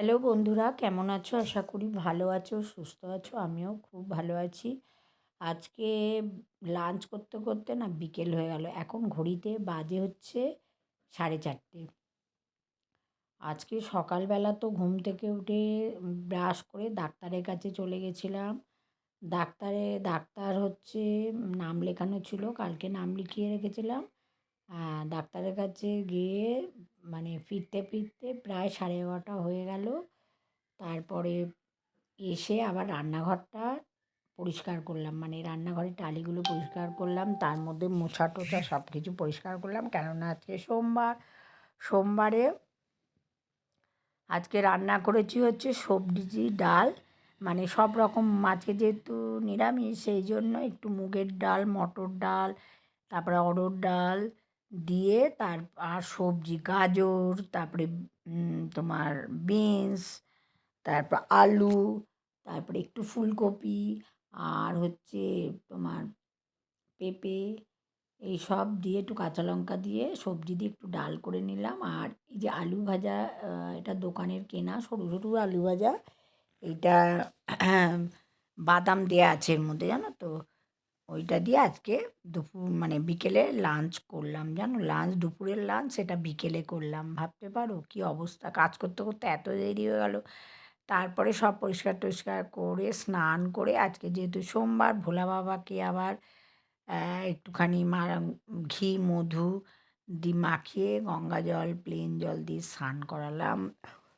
Hello বন্ধুরা, কেমন আছো? আশা করি ভালো আছো, সুস্থ আছো, আমিও খুব ভালো আছি। আজকে লাঞ্চ করতে করতে না বিকেল হয়ে গেল, এখন ঘড়িতে বাজে হচ্ছে সাড়ে চারটে। আজকে সকালবেলা তো ঘুম থেকে উঠে ব্রাশ করে ডাক্তারের কাছে চলে গেছিলাম। ডাক্তারে, ডাক্তার হচ্ছে নাম লেখানো ছিল, কালকে নাম লিখিয়ে রেখেছিলাম। ডাক্তারের কাছে গিয়ে মানে ফিরতে ফিরতে প্রায় সাড়ে এগারোটা হয়ে গেল। তারপরে এসে আবার রান্নাঘরটা পরিষ্কার করলাম। মানে রান্নাঘরের টালিগুলো পরিষ্কার করলাম, তার মধ্যে মোছা টোছা সব কিছু পরিষ্কার করলাম। কেননা আজকে সোমবার, সোমবারে আজকে রান্না করেছি হচ্ছে সবজি ডাল। মানে সব রকম মাছে যেহেতু নিরামিষ, সেই জন্য একটু মুগের ডাল, মটর ডাল, তারপরে অড়হর ডাল দিয়ে তার, আর সবজি, গাজর, তারপরে তোমার বিনস, তারপর আলু, তারপরে একটু ফুলকপি, আর হচ্ছে তোমার পেঁপে এই সব দিয়ে একটু কাঁচা লঙ্কা দিয়ে সবজি দিয়ে একটু ডাল করে নিলাম। আর এই যে আলু ভাজা এটা দোকানের কেনা, সরু সরু আলু ভাজা, এইটা, বাদাম দেওয়া আছে এর মধ্যে, জানো তো? ওইটা দিয়ে আজকে দুপুর মানে বিকেলে লাঞ্চ করলাম, জানো? লাঞ্চ দুপুরের লাঞ্চ সেটা বিকেলে করলাম। ভাবতে পারো কী অবস্থা? কাজ করতে করতে এত দেরি হয়ে গেল। তারপরে সব পরিষ্কার টরিষ্কার করে, স্নান করে আজকে যেহেতু সোমবার, ভোলা বাবাকে আবার একটুখানি মা, ঘি, মধু দি, মাখিয়ে গঙ্গা জল প্লেন জল দিয়ে স্নান করালাম।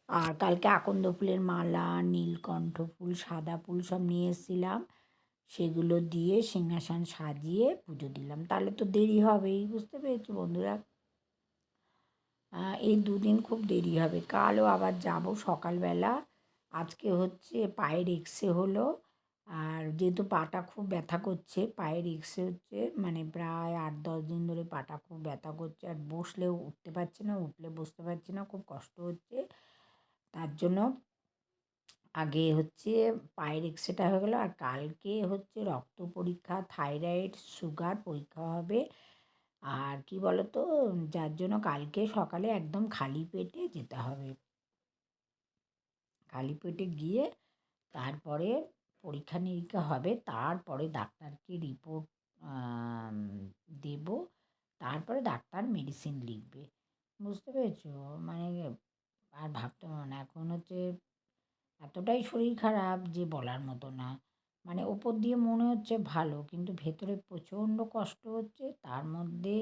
আর কালকে আকন্দ ফুলের মালা, নীলকণ্ঠ ফুল, সাদা ফুল সব নিয়ে এসেছিলাম। সেগুলো দিয়ে সিংহাসন সাজিয়ে পুজো দিলাম। তাহলে তো দেরি হবেই, বুঝতে পেরেছ বন্ধুরা? এই দুদিন খুব দেরি হবে। কালও আবার যাব সকালবেলা। আজকে হচ্ছে পায়ের এক্সে হলো। আর যেহেতু পাটা খুব ব্যথা করছে, পায়ের এক্সে হচ্ছে মানে প্রায় আট, দশ দিন ধরে পাটা খুব ব্যথা করছে। আর বসলেও উঠতে পারছে না, উঠলে বসতে পারছে না, খুব কষ্ট হচ্ছে। তার জন্য আগে হচ্ছে পায়ের এক্সরেটা হয়ে গেলো, আর কালকে হচ্ছে রক্ত পরীক্ষা থাইরয়েড সুগার পরীক্ষা হবে। আর কি বলতো, যার জন্য কালকে সকালে একদম খালি পেটে যেতে হবে। খালি পেটে গিয়ে তারপরে পরীক্ষা নিরীক্ষা হবে, তারপরে ডাক্তারকে রিপোর্ট দেব, তারপরে ডাক্তার মেডিসিন লিখবে। বুঝতে পেরেছ? মানে আর ভাবতে না, এখন হচ্ছে এতটাই শরীর খারাপ যে বলার মতো না। মানে ওপর দিয়ে মনে হচ্ছে ভালো, কিন্তু ভেতরে প্রচণ্ড কষ্ট হচ্ছে। তার মধ্যে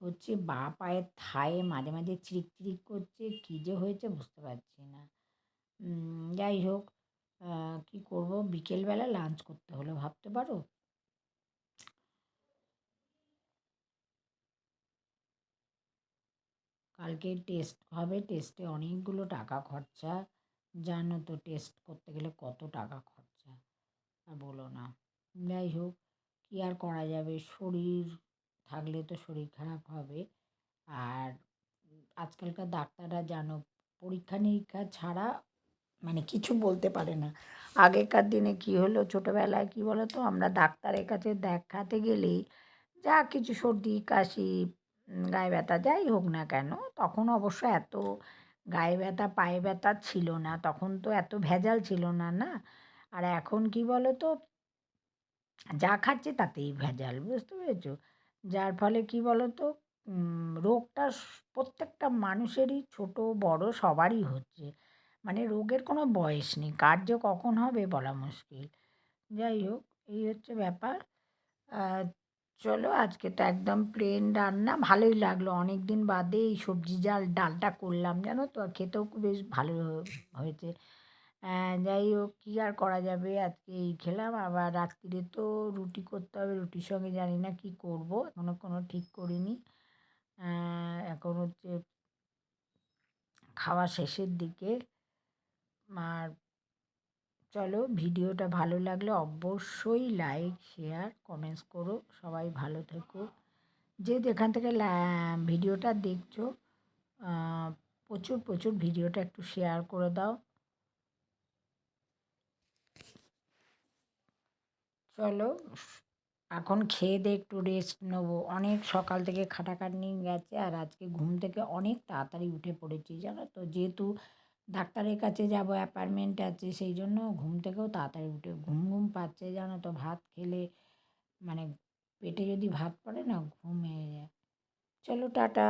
হচ্ছে বা পায়ের থায়ে মাঝে মাঝে চিরিক চিরিক করছে, কী যে হয়েছে বুঝতে পারছি না। যাই হোক কী করব? বিকেলবেলা লাঞ্চ করতে হলো, ভাবতে পারো? কালকে টেস্ট হবে টেস্টে অনেকগুলো টাকা খরচা। জানো তো টেস্ট করতে গেলে কত টাকা খরচা? আর বলো না। যাই হোক, কী আর করা যাবে? শরীর থাকলে তো শরীর খারাপ হবে। আর আজকালকার ডাক্তাররা জানো, পরীক্ষা নিরীক্ষা ছাড়া মানে কিছু বলতে পারে না। আগেকার দিনে কী হলো? ছোটোবেলায় কী বলো তো আমরা ডাক্তারের কাছে দেখাতে গেলেই যা কিছু সর্দি, কাশি গায়ে ব্যথা যাই হোক না কেন, তখন অবশ্য এত গায়ে ব্যথা, পায়ে ব্যথা ছিল না। তখন তো এত ভেজাল ছিল না না? আর এখন কি বলো তো যা খাচ্ছে তাতেই ভেজাল, বুঝতে পেরেছ? যার ফলে কি বলো তো রোগটা প্রত্যেকটা মানুষেরই ছোট, বড় সবারই হচ্ছে। মানে রোগের কোনো বয়স নেই। কার যে কখন হবে বলা মুশকিল। যাই হোক, এই হচ্ছে ব্যাপার। চলো, আজকে তো একদম প্লেন রান্না। ভালোই লাগল। অনেক দিন বাদে এই সবজি জাল, ডালটা করলাম, জানো তো? খেতেও খুব বেশ ভালো হয়েছে। যাই হোক, কী আর করা যাবে? আজকে এই খেলাম। আবার রাত্রিরে তো রুটি করতে হবে। রুটির সঙ্গে জানি না কি করব। এখনও কোনো ঠিক করিনি। এখন হচ্ছে খাওয়া শেষের দিকে। আর চলো ভিডিওটা ভালো লাগলে অবশ্যই লাইক শেয়ার কমেন্টস করো। সবাই ভালো থেকো। যে যেখান থেকে ভিডিওটা দেখছ প্রচুর প্রচুর ভিডিওটা একটু শেয়ার করে দাও। চলো, এখন খেয়ে দিয়ে একটু রেস্ট নেব। অনেক সকাল থেকে খাটাখাটনি গেছে আর আজকে ঘুম থেকে অনেক তাড়াতাড়ি উঠে পড়েছি, জানো তো? যেহেতু ডাক্তারের কাছে যাব অ্যাপার্টমেন্ট আছে, সেই জন্য ঘুম থেকেও তাড়াতাড়ি উঠে, ঘুম ঘুম পাচ্ছে জানো তো, ভাত খেলে মানে পেটে যদি ভাত পড়ে না, ঘুম হয়ে যায়। চলো টাটা।